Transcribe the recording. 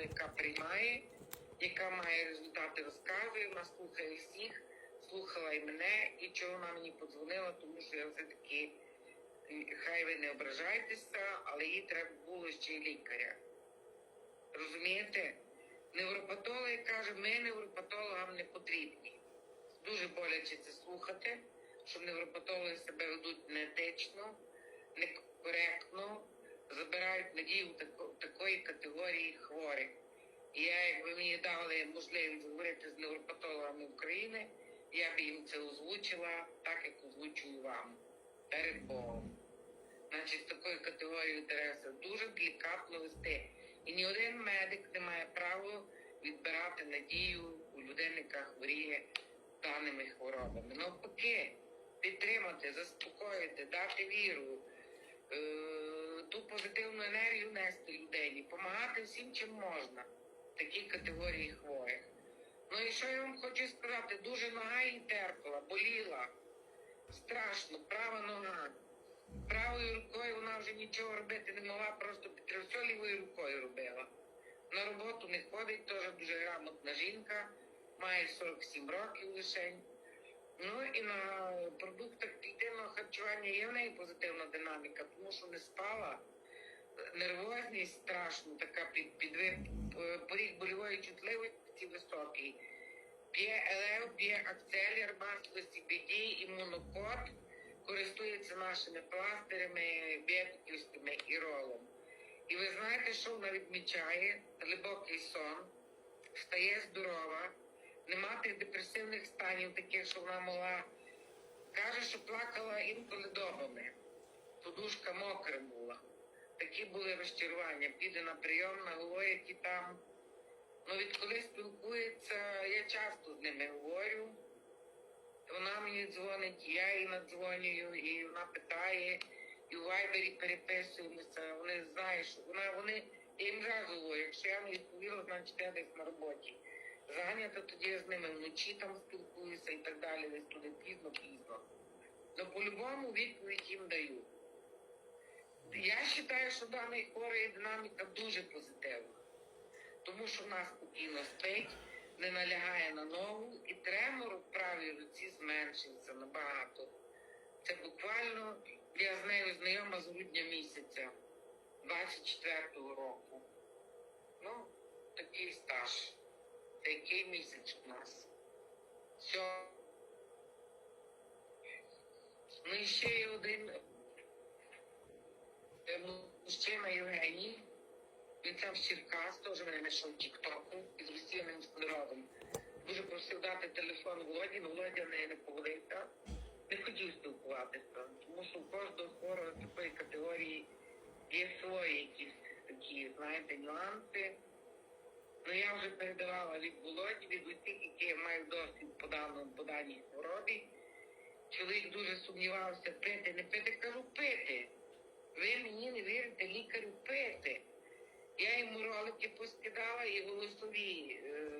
людину, яка приймає, яка має результати, розказує, вона слухає всіх, слухала і мене, і чого вона мені подзвонила, тому що я все-таки, хай ви не ображайтеся, але їй треба було ще й лікаря. Розумієте? Невропатолог каже, ми невропатологам не потрібні. Дуже боляче це слухати, що невропатологи себе ведуть неетично, некоректно, надію тако- такої категорії хворих. І я, якби мені дали можливість говорити з невропатологами України, я б їм це озвучила так, як озвучую вам перед Богом. Значить, з такою категорією інтересу дуже делікатно вести. І ні один медик не має права відбирати надію у людини, яка хворіє даними хворобами. Навпаки, підтримати, заспокоїти, дати віру, ту позитивну енергію нести людині, допомагати всім, чим можна, такій категорії хворих. Ну і що я вам хочу сказати, дуже нога їй терпала, боліла. Страшно, права нога. Правою рукою вона вже нічого робити не могла, просто все рукою робила. На роботу не ходить, теж дуже грамотна жінка, має 47 років лишень. Ну і на продуктах клітинного харчування є в неї позитивна динаміка, тому що не спала. Нервозність страшна, така під, під поріг больової чутливості високий. П'є ЛЕО, п'є акцелер, масло CBD, імунокод, користується нашими пластирями, біотиківськими і ролом. І ви знаєте, що вона відмічає? Глибокий сон, стає здорова, нема тих депресивних станів, таких, що вона могла. Каже, що плакала інколи добами. Подушка мокра була. Такі були розчарування. Піде на прийом, наговорять і там. Ну, відколи спілкується, я часто з ними говорю. Вона мені дзвонить, я їй надзвонюю, і вона питає, і у вайбері переписуємося. Вони знають, що вона вони я їм зразу говорю, якщо я не відповіла, значить я десь на роботі. Зайнята, тоді я з ними вночі там спілкуюся і так далі, десь туди пізно, пізно. Ну, по-любому відповідь їм даю. Я вважаю, що даний хворий динаміка дуже позитивна, тому що вона спокійно спить, не налягає на ногу, і тремор у правій руці зменшився набагато. Це буквально я з нею знайома з грудня місяця 24-го року. Ну, такий стаж. Це який місяць у нас? Все. Ну і ще є один е, мужчина Євгеній. Він сам з Черкас, теж мене знайшов Тіктоку із російним народом. Дуже просив дати телефон Володі, але Володя не, не погодився. Не хотів спілкуватися, тому що у кожного хворого такої категорії є свої якісь такі, знаєте, нюанси. Ну я вже передавала від Володі, від усіх, які я маю досвід по даному по даній хворобі. Чоловік дуже сумнівався, пити, не пити, кажу, пити. Ви мені не вірите, лікарю пити. Я йому ролики поскидала і голосові. Е,